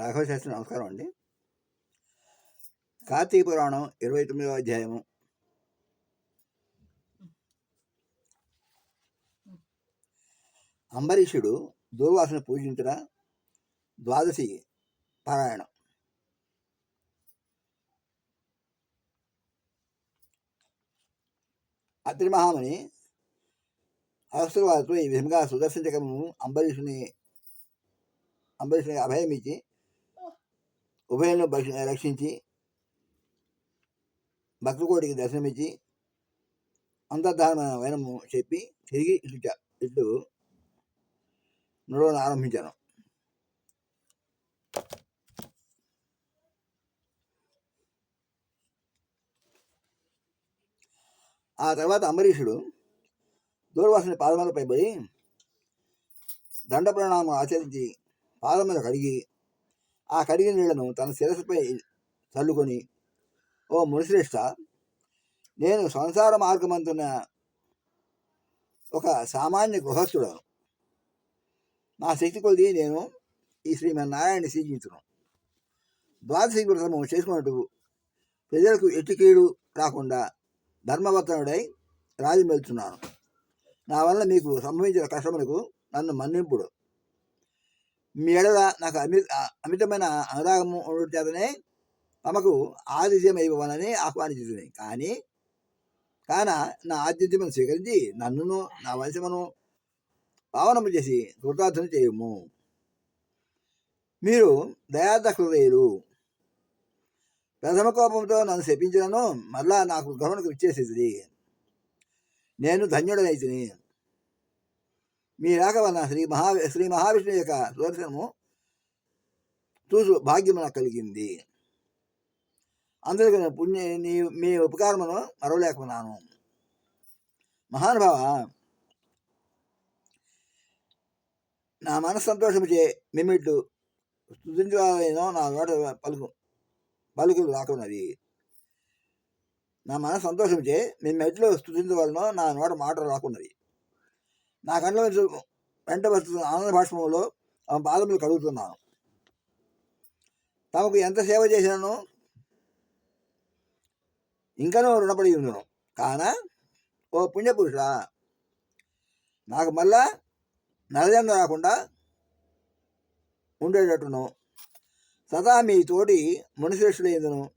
రాఘవ శాస్త్రి నమస్కారం అండి. కార్తీక పురాణం ఇరవై తొమ్మిదవ అధ్యాయము. అంబరీషుడు దూర్వాసన పూజించిన ద్వాదశి పారాయణం. అత్రి మహాముని అగస్తుల వారితో ఈ విధంగా సుదర్శనకము అంబరీషుని అంబరీషుని అభయం ఇచ్చి ఉభయంలో రక్షించి భక్తకోటికి దర్శనమిచ్చి అంతర్ధాన వైనము చెప్పి తిరిగి ఇట్లు చ- ఇట్లు నడవను ఆరంభించాను. ఆ తర్వాత అంబరీషుడు దూర్వాసుని పాదములపై పడి దండ ప్రణామం ఆచరించి పాదములు కడిగి ఆ కడిగిన నీళ్ళను తన శిరస్సుపై చల్లుకొని ఓ మునిశ్రేష్ట నేను సంసార మార్గమంతున్న ఒక సామాన్య గృహస్థుడను. నా శక్తి కొలిది నేను ఈ శ్రీమన్నారాయణ సీజించును. ద్వాదశి వ్రతము చేసుకున్నట్టు ప్రజలకు ఎట్టి కీడు రాకుండా ధర్మవర్తనుడై రాజు మెలుచున్నాను నా వల్ల మీకు సంభవించిన కష్టములకు నన్ను మన్నింపుడు. మీ ఎడల నాకు అమి అమితమైన అనురాగము చేతనే తమకు ఆతిథ్యం ఇవ్వాలని ఆహ్వానించుతుంది కానీ కాన నా ఆతిథ్యమును స్వీకరించి నన్నును నా వంశమును పావనము చేసి కృతార్థన చేయము. మీరు దయార్థ ప్రథమ కోపంతో నన్ను శపించినను మరలా నాకు గమనకు ఇచ్చేసేది నేను ధన్యుడనైతిని. మీ రాక వలన శ్రీ మహా శ్రీ మహావిష్ణువు యొక్క సుదర్శనము చూసు భాగ్యం నాకు కలిగింది. అందరికీ పుణ్య నీ మీ ఉపకారమును మరవలేకున్నాను. మహానుభావ నా మనసు సంతోషం చే మిమ్మిట్లు స్థుతించాలేనో నా నోట పలుకు పలుకులు రాకున్నది నా మనసు సంతోషం చే మేము స్థుతించవలనో నా నోట మాటలు రాకున్నది నా కళ్ళ నుంచి వెంట వస్తున్న ఆనంద భాష్పంలో ఆమె పాదములు కడుగుతున్నాను. తమకు ఎంత సేవ చేశాను ఇంకనూ రుణపడి ఉండును. కానా? ఓ పుణ్యపురుష నాకు మళ్ళా నరజన్మ రాకుండా ఉండేటట్టును. సదా మీ తోటి మునిశ్రేష్ఠులు ఎందును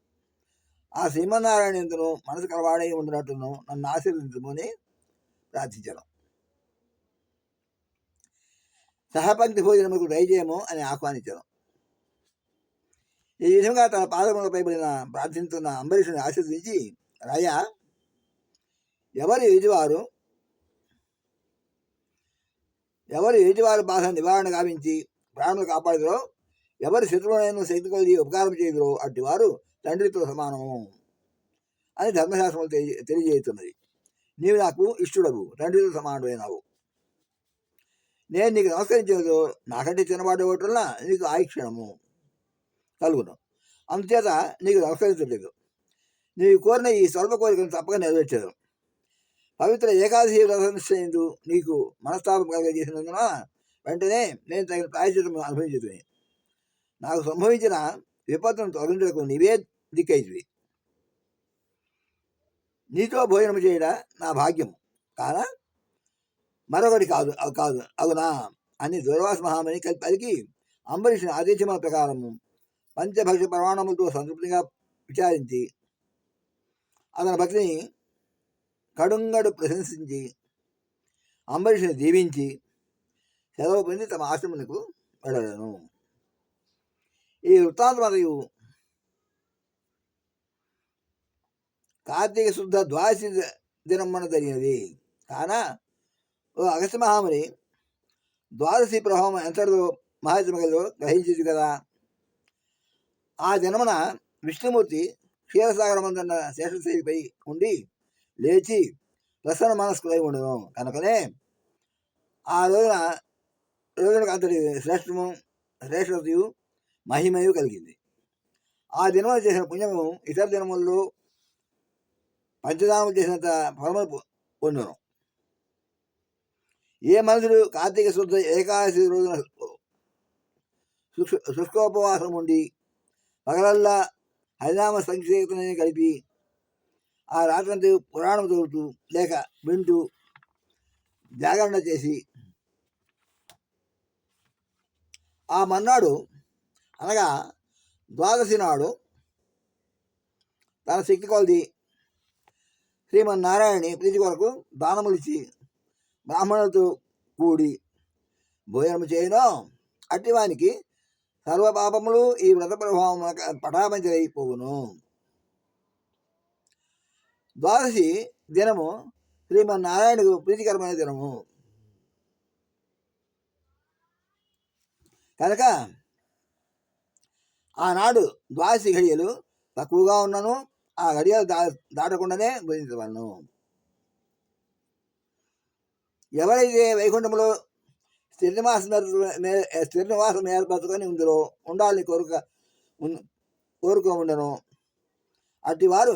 ఆ శ్రీమన్నారాయణ ఎందును మనసు కలవాడై ఉండినట్టును నన్ను ఆశీర్వదించమని ప్రార్థించడం సహపంక్తి భోజనముకు దయచేయము అని ఆహ్వానించాను. ఈ విధంగా తన పాదములపై పడిన ప్రార్థిస్తున్న అంబరీషుని ఆశీర్వదించి రాయ ఎవరు ఎదువారు ఎవరు ఎదుటివారి బాధ నివారణ గావించి ప్రాణులు కాపాడుదరో ఎవరు శత్రువులైన శక్తి కొలిది ఉపకారం చేయదురో అట్టి తండ్రితో సమానము అని ధర్మశాస్త్రం తెలియజేస్తున్నది నీవు నాకు ఇష్టడవు తండ్రితో సమానమైనవు నేను నీకు నమస్కరించేదో నాకంటే చిన్నవాడు ఇవ్వటం నీకు ఆయుక్షణము కలుగును. అందుచేత నీకు నమస్కరించలేదు నీవు కోరిన ఈ స్వల్ప కోరికను తప్పక నెరవేర్చారు పవిత్ర ఏకాదశి వ్రతనిశ్చయందు నీకు మనస్తాపం కలగజేసినందున వెంటనే నేను తగిన ప్రాయశ్చితం అనుభవించుతుంది నాకు సంభవించిన విపత్తును తొలగించడానికి నీవే దిక్కైతివి. నీతో భోజనం చేయడం నా భాగ్యం కానా? మరొకటి కాదు కాదు. అవునా? అని దుర్వాస మహామణి కలిపి పలికి అంబరీషుని ఆదేశముల ప్రకారము పంచభక్ష ప్రమాణములతో సంతృప్తిగా విచారించి అతని భక్తిని కడుంగడు ప్రశంసించి అంబరీషుని దీవించి సెలవు పొంది తమ ఆశ్రమునకు వెళ్ళను ఈ వృత్తాంత మరియు కార్తీక శుద్ధ ద్వాదశి దినమ్మన జరిగినది. కాన? ఓ అగస్త్య మహాముని ద్వాదశి ప్రభావం ఎంతలో మహాత్మగలో గ్రహించదు కదా. ఆ జన్మన విష్ణుమూర్తి క్షీరసాగరమందున్న శేషశైలిపై ఉండి లేచి ప్రసన్న మనస్కులై ఉండను. కనుకనే ఆ రోజున రోజునకు అంతటి శ్రేష్టము శ్రేష్టతయు మహిమయు కలిగింది. ఆ దినమున చేసిన పుణ్యము ఇతర దినముల్లో పంచదానము చేసినంత ఫలము పొ- పొందును. ఏ మనుషుడు కార్తీక శుద్ధ ఏకాదశి రోజున శుష్కోపవాసం ఉండి పగలల్లా హరినామ సంకీర్తనని కలిపి ఆ రాత్రంతా పురాణం చదువుతూ లేక వింటూ జాగరణ చేసి ఆ మన్నాడు అనగా ద్వాదశి నాడు తన శక్తి కొలది శ్రీమన్నారాయణి ప్రీతి కొరకు దానములిచ్చి బ్రాహ్మణులతో కూడి భోజనము చేయను. అట్టివానికి సర్వపాపములు ఈ వ్రత ప్రభావం పటాపంచలైపోవును. ద్వాదశి దినము శ్రీమన్నారాయణకు ప్రీతికరమైన దినము. కనుక ఆనాడు ద్వాదశి ఘడియలు తక్కువగా ఉన్నను ఆ ఘడియలు దా దాటకుండానే భజించవలను ఎవరైతే వైకుంఠంలో శ్రీనివాసం శ్రీనివాసం ఏర్పరచుకొని ఉందరో ఉండాలని కోరుక కోరుకో ఉండను. అట్టి వారు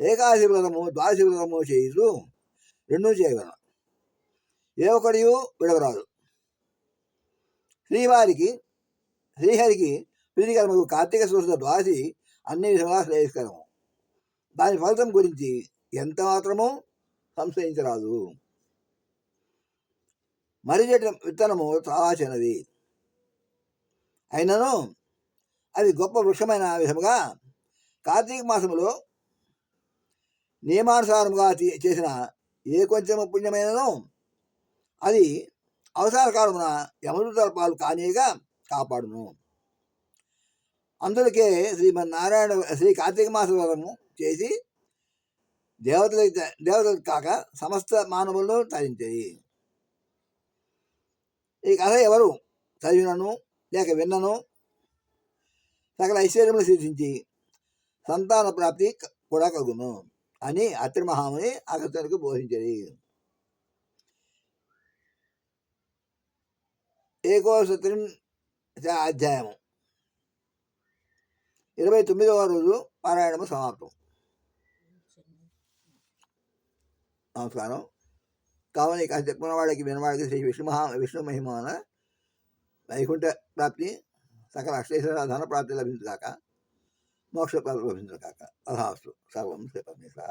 ఏకాదశి వ్రతము ద్వాదశి వ్రతము చేయుచు రెండూ చేయగలను ఏ ఒక్కడియు విడవరాదు. శ్రీవారికి శ్రీహరికి ప్రీతికరము కార్తీక శుద్ధ ద్వాసి అన్ని విధంగా శ్రేయస్కరము. దాని ఫలితం గురించి ఎంత మాత్రము సంశయించరాదు. మరి చెట్టు విత్తనము చాలా చిన్నది. అయినను అది గొప్ప వృక్షమైన విధముగా కార్తీక మాసములో నియమానుసారముగా చేసిన ఏ కొంచెం పుణ్యమైనను అది అవసర కాలమున యమదూతల కానీగా కాపాడును. అందులకే శ్రీమన్నారాయణ శ్రీ కార్తీక మాస వ్రతము చేసి దేవతలకు దేవతలకు కాక సమస్త మానవులను తరించేది ఈ కథ ఎవరు చదివినను లేక విన్నను? సకల ఐశ్వర్యములు సిద్ధించి సంతాన ప్రాప్తి కూడా కలుగును అని అత్రి మహాముని అగత్యునికి బోధించేది. ఏకోసత్రి అధ్యాయము. ఇరవై తొమ్మిదవ రోజు పారాయణము సమాప్తం. నమస్కారం. కావున ఇక చెప్పుకున్న వాళ్ళకి వినవాడికి శ్రీ విష్ణు మహా విష్ణు మహిమాన వైకుంఠ ప్రాప్తి సకల అక్షేశ్వర ధన ప్రాప్తి లభించుగాక మోక్ష ప్రాప్తి లభించుగాక తథాస్తు. సర్వం శ్రీ పరమేశ్వర